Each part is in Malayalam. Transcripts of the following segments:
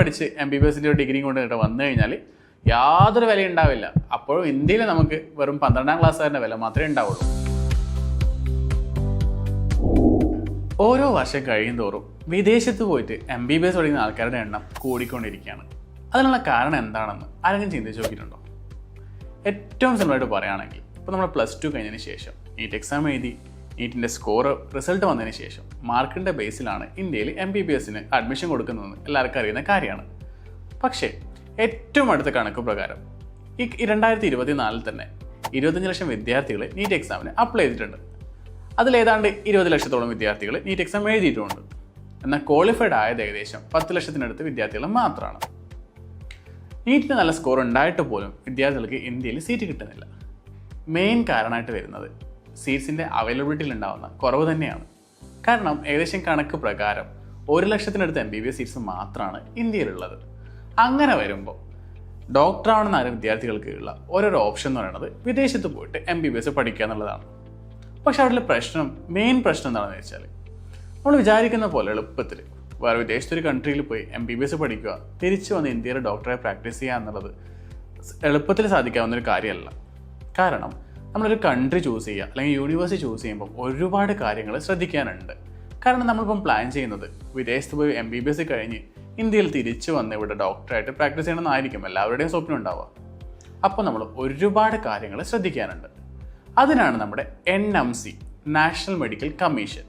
പഠിച്ച് എം ബി ബി എസിന്റെ ഒരു ഡിഗ്രി കൊണ്ട് ഇവിടെ വന്നു കഴിഞ്ഞാൽ യാതൊരു വില ഉണ്ടാവില്ല. അപ്പോഴും ഇന്ത്യയിൽ നമുക്ക് വെറും പന്ത്രണ്ടാം ക്ലാസ്സുകാരന്റെ വില മാത്രമേ ഉണ്ടാവുള്ളൂ. ഓരോ വർഷം കഴിയും തോറും വിദേശത്ത് പോയിട്ട് എം ബി ബി എസ് പഠിക്കുന്ന ആൾക്കാരുടെ എണ്ണം കൂടിക്കൊണ്ടിരിക്കുകയാണ്. അതിനുള്ള കാരണം എന്താണെന്ന് ആരെങ്കിലും ചിന്തിച്ച് നോക്കിയിട്ടുണ്ടോ? ഏറ്റവും സിമ്പിളായിട്ട് പറയുകയാണെങ്കിൽ ഇപ്പോൾ നമ്മൾ പ്ലസ് ടു കഴിഞ്ഞതിന് ശേഷം നീറ്റ് എക്സാം എഴുതി നീറ്റിന്റെ സ്കോർ റിസൾട്ട് വന്നതിന് ശേഷം മാർക്കിന്റെ ബേസിലാണ് ഇന്ത്യയിൽ എം ബി ബി എസിന് അഡ്മിഷൻ കൊടുക്കുന്നതെന്ന് എല്ലാവർക്കും അറിയുന്ന കാര്യമാണ്. പക്ഷേ ഏറ്റവും അടുത്ത കണക്ക് പ്രകാരം ഈ രണ്ടായിരത്തി ഇരുപത്തിനാലിൽ തന്നെ ഇരുപത്തഞ്ച് ലക്ഷം വിദ്യാർത്ഥികൾ നീറ്റ് എക്സാമിന് അപ്ലൈ ചെയ്തിട്ടുണ്ട്. അതിലേതാണ്ട് ഇരുപത് ലക്ഷത്തോളം വിദ്യാർത്ഥികൾ നീറ്റ് എക്സാം എഴുതിയിട്ടുമുണ്ട് എന്നാൽ ക്വാളിഫൈഡ് ആയത് ഏകദേശം പത്ത് ലക്ഷത്തിനടുത്ത് വിദ്യാർത്ഥികൾ മാത്രമാണ്. നീറ്റിന് നല്ല സ്കോർ ഉണ്ടായിട്ട് പോലും വിദ്യാർത്ഥികൾക്ക് ഇന്ത്യയിൽ സീറ്റ് കിട്ടുന്നില്ല. മെയിൻ കാരണമായിട്ട് വരുന്നത് സീറ്റ്സിന്റെ അവൈലബിലിറ്റിയിൽ ഉണ്ടാവുന്ന കുറവ് തന്നെയാണ്. കാരണം ഏകദേശം കണക്ക് പ്രകാരം ഒരു ലക്ഷത്തിനടുത്ത് M B B S seats മാത്രമാണ് ഇന്ത്യയിലുള്ളത്. അങ്ങനെ വരുമ്പോൾ ഡോക്ടർ ആവണമെന്ന് ആരും വിദ്യാർത്ഥികൾക്ക് ഉള്ള ഓരോരോ ഓപ്ഷൻ എന്ന് പറയുന്നത് വിദേശത്ത് പോയിട്ട് എം ബി ബി എസ് പഠിക്കുക എന്നുള്ളതാണ്. പക്ഷെ അവിടെ പ്രശ്നം മെയിൻ പ്രശ്നം എന്താണെന്ന് വെച്ചാൽ നമ്മൾ വിചാരിക്കുന്ന പോലെ എളുപ്പത്തിൽ വേറെ വിദേശത്തൊരു കൺട്രിയിൽ പോയി എം ബി ബി എസ് പഠിക്കുക തിരിച്ചു വന്ന് ഇന്ത്യയിലെ ഡോക്ടറെ പ്രാക്ടീസ് ചെയ്യുക എന്നുള്ളത് എളുപ്പത്തിൽ സാധിക്കാവുന്ന ഒരു കാര്യമല്ല. കാരണം നമ്മളൊരു കൺട്രി ചൂസ് ചെയ്യുക അല്ലെങ്കിൽ യൂണിവേഴ്സിറ്റി ചൂസ് ചെയ്യുമ്പോൾ ഒരുപാട് കാര്യങ്ങൾ ശ്രദ്ധിക്കാനുണ്ട്. കാരണം നമ്മളിപ്പം പ്ലാൻ ചെയ്യുന്നത് വിദേശത്ത് പോയി എം ബി ബി എസ് കഴിഞ്ഞ് ഇന്ത്യയിൽ തിരിച്ചു വന്ന് ഇവിടെ ഡോക്ടറായിട്ട് പ്രാക്ടീസ് ചെയ്യണമെന്നായിരിക്കും എല്ലാവരുടെയും സ്വപ്നം ഉണ്ടാവുക. അപ്പോൾ നമ്മൾ ഒരുപാട് കാര്യങ്ങൾ ശ്രദ്ധിക്കാനുണ്ട്. അതിനാണ് നമ്മുടെ N M C national medical commission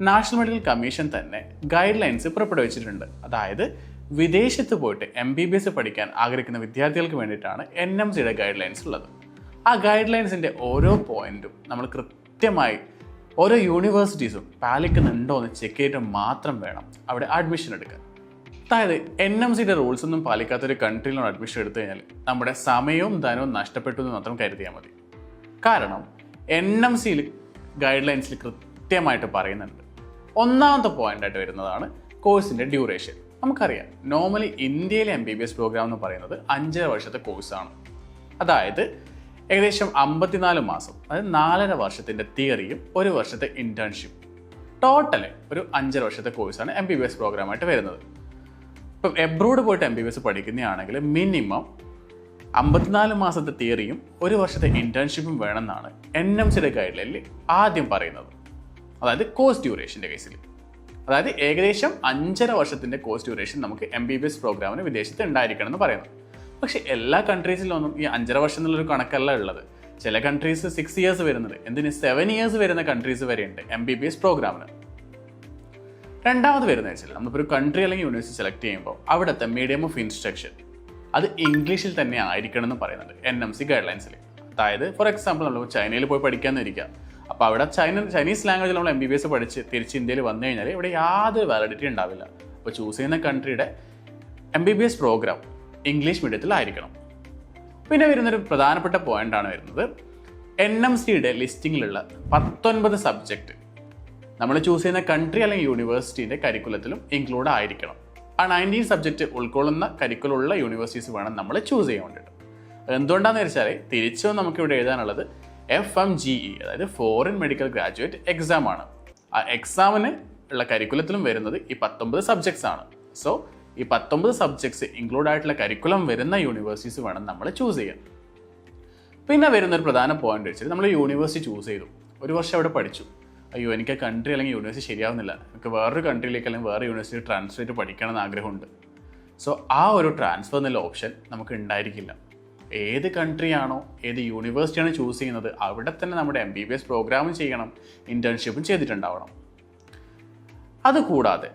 national medical commission തന്നെ ഗൈഡ് ലൈൻസ് പുറപ്പെടുവിച്ചിട്ടുണ്ട്. അതായത് വിദേശത്ത് പോയിട്ട് എം ബി ബി എസ് പഠിക്കാൻ ആഗ്രഹിക്കുന്ന വിദ്യാർത്ഥികൾക്ക് വേണ്ടിയിട്ടാണ് എൻ എം സിയുടെ ഗൈഡ് ലൈൻസ് ഉള്ളത്. ആ ഗൈഡ് ലൈൻസിന്റെ ഓരോ പോയിന്റും നമ്മൾ കൃത്യമായി ഓരോ യൂണിവേഴ്സിറ്റീസും പാലിക്കുന്നുണ്ടോ എന്ന് ചെക്ക് ചെയ്തിട്ട് മാത്രം വേണം അവിടെ അഡ്മിഷൻ എടുക്കാൻ. അതായത് എൻ എം സിയുടെ റൂൾസ് ഒന്നും പാലിക്കാത്ത ഒരു കൺട്രിയിൽ അഡ്മിഷൻ എടുത്തു കഴിഞ്ഞാൽ നമ്മുടെ സമയവും ധനവും നഷ്ടപ്പെട്ടു എന്ന് മാത്രം കരുതിയാൽ മതി. കാരണം എൻ എം സിയിൽ ഗൈഡ് ലൈൻസിൽ കൃത്യമായിട്ട് പറയുന്നുണ്ട്. ഒന്നാമത്തെ പോയിന്റായിട്ട് വരുന്നതാണ് കോഴ്സിന്റെ ഡ്യൂറേഷൻ നമുക്കറിയാം നോർമലി ഇന്ത്യയിലെ M B B S program എന്ന് പറയുന്നത് അഞ്ചര വർഷത്തെ കോഴ്സാണ് അതായത് ഏകദേശം അമ്പത്തിനാല് മാസം അതായത് നാലര വർഷത്തിന്റെ തിയറിയും ഒരു വർഷത്തെ ഇന്റേൺഷിപ്പ് ടോട്ടൽ ഒരു അഞ്ചര വർഷത്തെ കോഴ്സാണ് എം ബി ബി എസ് പ്രോഗ്രാമായിട്ട് വരുന്നത്. ഇപ്പം എബ്രോഡ് പോയിട്ട് എം ബി ബി എസ് പഠിക്കുന്നതാണെങ്കിൽ മിനിമം അമ്പത്തിനാല് മാസത്തെ തിയറിയും ഒരു വർഷത്തെ ഇന്റേൺഷിപ്പും വേണമെന്നാണ് എൻ എം സിയുടെ ഗൈഡ് ലൈനിൽ ആദ്യം പറയുന്നത്. അതായത് കോഴ്സ് ഡ്യൂറേഷന്റെ കേസിൽ അതായത് ഏകദേശം അഞ്ചര വർഷത്തിന്റെ കോഴ്സ് ഡ്യൂറേഷൻ നമുക്ക് എം ബി ബി എസ് പ്രോഗ്രാമിന് വിദേശത്ത് ഉണ്ടായിരിക്കണം എന്ന് പറയുന്നത്. പക്ഷേ എല്ലാ കൺട്രീസിലൊന്നും ഈ അഞ്ചര വർഷം എന്നുള്ളൊരു കണക്കല്ല ഉള്ളത്. ചില കൺട്രീസ് സിക്സ് ഇയേഴ്സ് വരുന്നത് എന്തിന്? സെവൻ ഇയേഴ്സ് വരുന്ന കൺട്രീസ് വരെയുണ്ട്. എം ബി ബി എസ് പ്രോഗ്രാമിന് രണ്ടാമത് വരുന്നത് വെച്ചാൽ നമ്മളിപ്പോൾ ഒരു കൺട്രി അല്ലെങ്കിൽ യൂണിവേഴ്സിറ്റി സെലക്ട് ചെയ്യുമ്പോൾ അവിടുത്തെ മീഡിയം ഓഫ് ഇൻസ്ട്രക്ഷൻ അത് ഇംഗ്ലീഷിൽ തന്നെ ആയിരിക്കണം എന്ന് പറയുന്നുണ്ട്. എൻ എം സി ഗൈഡ് ലൈൻസിൽ അതായത് ഫോർ എക്സാമ്പിൾ നമ്മൾ ചൈനയിൽ പോയി പഠിക്കാമെന്ന് ഇരിക്കുക അപ്പോൾ അവിടെ ചൈന ചൈനീസ് ലാംഗ്വേജിൽ നമ്മൾ എം ബി ബി എസ് പഠിച്ച് തിരിച്ച് ഇന്ത്യയിൽ വന്നു കഴിഞ്ഞാൽ ഇവിടെ യാതൊരു വാലിഡിറ്റി ഉണ്ടാവില്ല. അപ്പോൾ ചൂസ് ചെയ്യുന്ന കൺട്രിയുടെ M B B S program English മീഡിയത്തിലായിരിക്കണം. പിന്നെ വരുന്നൊരു പ്രധാനപ്പെട്ട പോയിന്റാണ് വരുന്നത്. എൻ എം സിയുടെ ലിസ്റ്റിങ്ങിലുള്ള പത്തൊൻപത് സബ്ജക്റ്റ് നമ്മൾ ചൂസ് ചെയ്യുന്ന കൺട്രി അല്ലെങ്കിൽ യൂണിവേഴ്സിറ്റിയുടെ കരിക്കുലത്തിലും ഇൻക്ലൂഡ് ആയിരിക്കണം. ആ നയന്റീൻ സബ്ജക്റ്റ് ഉൾക്കൊള്ളുന്ന കരിക്കുലുള്ള യൂണിവേഴ്സിറ്റീസ് വേണം നമ്മൾ ചൂസ് ചെയ്യാൻ വേണ്ടിയിട്ട്. എന്തുകൊണ്ടാണെന്ന് വെച്ചാൽ തിരിച്ചും നമുക്കിവിടെ എഴുതാനുള്ളത് എഫ് എം ജി ഇ അതായത് ഫോറിൻ മെഡിക്കൽ ഗ്രാജുവേറ്റ് എക്സാം ആണ്. ആ എക്സാമിന് ഉള്ള കരിക്കുലത്തിലും വരുന്നത് ഈ പത്തൊമ്പത് സബ്ജക്ട്സ് ആണ്. സോ ഈ പത്തൊമ്പത് സബ്ജക്ട്സ് ഇൻക്ലൂഡ് ആയിട്ടുള്ള കരിക്കുലം വരുന്ന യൂണിവേഴ്സിറ്റീസ് വേണം നമ്മൾ ചൂസ് ചെയ്യാൻ. പിന്നെ വരുന്ന ഒരു പ്രധാന പോയിന്റ് വെച്ചാൽ നമ്മൾ യൂണിവേഴ്സിറ്റി ചൂസ് ചെയ്തു. ഒരു വർഷം അവിടെ പഠിച്ചു. അയ്യോ എനിക്ക് ആ കൺട്രി അല്ലെങ്കിൽ യൂണിവേഴ്സിറ്റി ശരിയാവുന്നില്ല. എനിക്ക് വേറൊരു കൺട്രിയിലേക്ക് അല്ലെങ്കിൽ വേറെ യൂണിവേഴ്സിറ്റി ചെയ്ത് പഠിക്കണം എന്ന് ആഗ്രഹമുണ്ട്. സോ ആ ഒരു ട്രാൻസ്ഫർ എന്നുള്ള ഓപ്ഷൻ നമുക്ക് ഉണ്ടായിരിക്കില്ല. ഏത് കൺട്രി ആണോ ഏത് യൂണിവേഴ്സിറ്റിയാണ് ചൂസ് ചെയ്യുന്നത് അവിടെ തന്നെ നമ്മുടെ എം ബി ബി എസ് പ്രോഗ്രാമും ചെയ്യണം ഇന്റേൺഷിപ്പും ചെയ്തിട്ടുണ്ടാവണം. അതുകൂടാതെ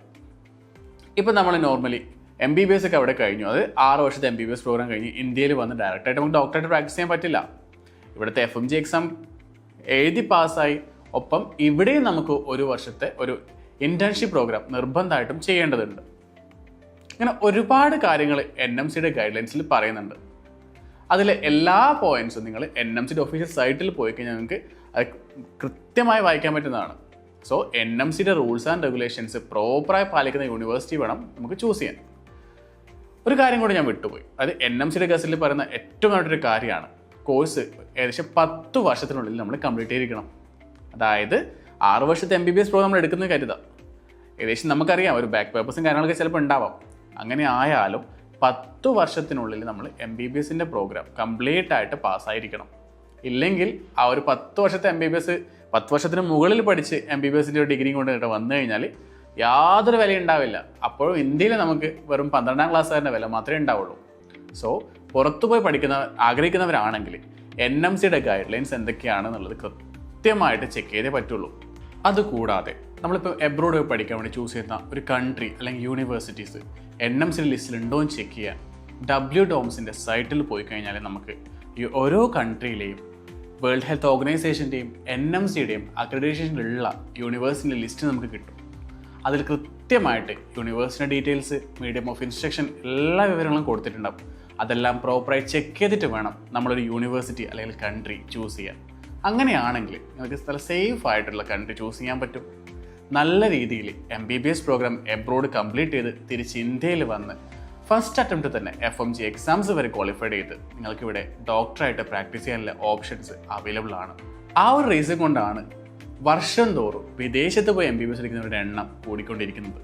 ഇപ്പം നമ്മൾ normally M B B S ഒക്കെ അവിടെ കഴിഞ്ഞു. അത് ആറ് വർഷത്തെ M B B S program കഴിഞ്ഞ് ഇന്ത്യയിൽ വന്ന് ഡയറക്റ്റായിട്ട് നമുക്ക് ഡോക്ടറായിട്ട് പ്രാക്ടീസ് ചെയ്യാൻ പറ്റില്ല. ഇവിടുത്തെ എഫ് എം ജി എക്സാം എഴുതി പാസ്സായി ഒപ്പം ഇവിടെയും നമുക്ക് ഒരു വർഷത്തെ ഒരു ഇന്റേൺഷിപ്പ് പ്രോഗ്രാം നിർബന്ധമായിട്ടും ചെയ്യേണ്ടതുണ്ട്. അങ്ങനെ ഒരുപാട് കാര്യങ്ങൾ എൻ എം സിയുടെ ഗൈഡ് ലൈൻസിൽ പറയുന്നുണ്ട്. അതിലെ എല്ലാ പോയിന്റ്സും നിങ്ങൾ എൻ എം സിയുടെ ഒഫീഷ്യൽ സൈറ്റിൽ പോയി കഴിഞ്ഞാൽ നിങ്ങൾക്ക് അത് കൃത്യമായി വായിക്കാൻ പറ്റുന്നതാണ്. സോ എൻ എം സിയുടെ റൂൾസ് ആൻഡ് റെഗുലേഷൻസ് പ്രോപ്പറായി പാലിക്കുന്ന യൂണിവേഴ്സിറ്റി വേണം നമുക്ക് ചൂസ് ചെയ്യാൻ. ഒരു കാര്യം കൂടി ഞാൻ വിട്ടുപോയി. അത് എൻ എം സിയുടെ ഗസറ്റിൽ പറയുന്ന ഏറ്റവും നല്ലൊരു കാര്യമാണ്. കോഴ്സ് ഏകദേശം പത്ത് വർഷത്തിനുള്ളിൽ നമ്മൾ കംപ്ലീറ്റ് ചെയ്തിരിക്കണം. അതായത് ആറ് വർഷത്തെ M B B S pro നമ്മൾ എടുക്കുന്നത് കരുതാം ഏകദേശം നമുക്കറിയാം ഒരു ബാക്ക് പേപ്പേഴ്സും കാര്യങ്ങളൊക്കെ ചിലപ്പോൾ ഉണ്ടാവാം. അങ്ങനെ ആയാലും പത്ത് വർഷത്തിനുള്ളിൽ നമ്മൾ എം ബി ബി എസിന്റെ പ്രോഗ്രാം കംപ്ലീറ്റ് ആയിട്ട് പാസ്സായിരിക്കണം ഇല്ലെങ്കിൽ ആ ഒരു പത്ത് വർഷത്തെ എം ബി ബി എസ് പത്ത് വർഷത്തിന് മുകളിൽ പഠിച്ച് എം ബി ബി എസിന്റെ ഒരു ഡിഗ്രി കൊണ്ട് വന്നു കഴിഞ്ഞാൽ യാതൊരു വില ഉണ്ടാവില്ല. അപ്പോഴും ഇന്ത്യയിൽ നമുക്ക് വെറും പന്ത്രണ്ടാം ക്ലാസ്സുകാരന്റെ വില മാത്രമേ ഉണ്ടാവുള്ളൂ. സോ പുറത്തു പോയി പഠിക്കുന്ന ആഗ്രഹിക്കുന്നവരാണെങ്കിൽ എൻ എം സിയുടെ ഗൈഡ് ലൈൻസ് എന്തൊക്കെയാണെന്നുള്ളത് കൃത്യമായിട്ട് ചെക്ക് ചെയ്തേ പറ്റുള്ളൂ. അതുകൂടാതെ നമ്മളിപ്പോൾ എബ്രോഡ് പോയി പഠിക്കാൻ വേണ്ടി ചൂസ് ചെയ്യുന്ന ഒരു കൺട്രി അല്ലെങ്കിൽ യൂണിവേഴ്സിറ്റീസ് എൻ എം സിയുടെ ലിസ്റ്റിൽ ഉണ്ടോ എന്ന് ചെക്ക് ചെയ്യാൻ ഡബ്ല്യു ഡോംസിന്റെ സൈറ്റിൽ പോയി കഴിഞ്ഞാൽ നമുക്ക് ഈ ഓരോ കൺട്രിയിലെയും വേൾഡ് ഹെൽത്ത് ഓർഗനൈസേഷന്റെയും എൻ എം സിയുടെയും അക്രഡിറ്റേഷനിലുള്ള യൂണിവേഴ്സിന്റെ ലിസ്റ്റ് നമുക്ക് കിട്ടും. അതിൽ കൃത്യമായിട്ട് യൂണിവേഴ്സിന്റെ ഡീറ്റെയിൽസ് മീഡിയം ഓഫ് ഇൻസ്ട്രക്ഷൻ എല്ലാ വിവരങ്ങളും കൊടുത്തിട്ടുണ്ടാവും. അതെല്ലാം പ്രോപ്പറായി ചെക്ക് ചെയ്തിട്ട് വേണം നമ്മളൊരു യൂണിവേഴ്സിറ്റി അല്ലെങ്കിൽ കൺട്രി ചൂസ് ചെയ്യാൻ. അങ്ങനെയാണെങ്കിൽ നിങ്ങൾക്ക് സ്ഥലം സേഫ് ആയിട്ടുള്ള കൺട്രി ചൂസ് ചെയ്യാൻ പറ്റും. നല്ല രീതിയിൽ M B B S program abroad complete ചെയ്ത് തിരിച്ച് ഇന്ത്യയിൽ വന്ന് ഫസ്റ്റ് അറ്റംപ്റ്റ് തന്നെ എഫ് എം ജി എക്സാംസ് വരെ ക്വാളിഫൈഡ് ചെയ്ത് നിങ്ങൾക്കിവിടെ ഡോക്ടറായിട്ട് പ്രാക്ടീസ് ചെയ്യാനുള്ള ഓപ്ഷൻസ് അവൈലബിൾ ആണ്. ആ ഒരു റീസൺ കൊണ്ടാണ് വർഷം തോറും വിദേശത്ത് പോയി എം ബി ബി എസ് എടുക്കുന്നവരുടെ എണ്ണം കൂടിക്കൊണ്ടിരിക്കുന്നത്.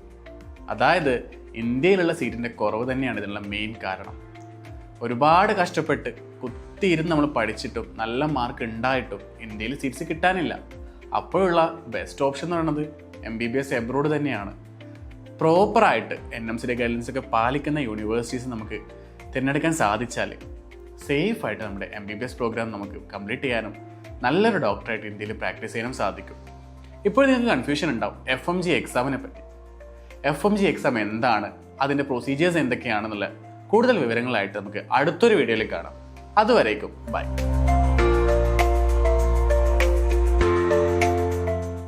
അതായത് ഇന്ത്യയിലുള്ള സീറ്റിന്റെ കുറവ് തന്നെയാണ് ഇതിനുള്ള മെയിൻ കാരണം. ഒരുപാട് കഷ്ടപ്പെട്ട് കുത്തിയിരുന്ന് നമ്മൾ പഠിച്ചിട്ടും നല്ല മാർക്ക് ഉണ്ടായിട്ടും ഇന്ത്യയിൽ സീറ്റ്സ് കിട്ടാനില്ല. അപ്പോഴുള്ള ബെസ്റ്റ് ഓപ്ഷൻ എന്ന് പറയുന്നത് M B B S abroad തന്നെയാണ്. പ്രോപ്പറായിട്ട് എൻ എം സിയുടെ ഗൈഡൻസ് ഒക്കെ പാലിക്കുന്ന യൂണിവേഴ്സിറ്റീസ് നമുക്ക് തിരഞ്ഞെടുക്കാൻ സാധിച്ചാൽ സേഫായിട്ട് നമ്മുടെ M B B S program നമുക്ക് കംപ്ലീറ്റ് ചെയ്യാനും നല്ലൊരു ഡോക്ടറായിട്ട് ഇന്ത്യയിൽ പ്രാക്ടീസ് ചെയ്യാനും സാധിക്കും. ഇപ്പോൾ നിങ്ങൾക്ക് കൺഫ്യൂഷൻ ഉണ്ടാവും. എഫ് എം ജി എക്സാമിനെ പറ്റി. എഫ് എം ജി എക്സാം എന്താണ്? അതിന്റെ പ്രൊസീജിയേഴ്സ് എന്തൊക്കെയാണെന്നുള്ള കൂടുതൽ വിവരങ്ങളായിട്ട് നമുക്ക് അടുത്തൊരു വീഡിയോയിൽ കാണാം. അതുവരേക്കും ബൈ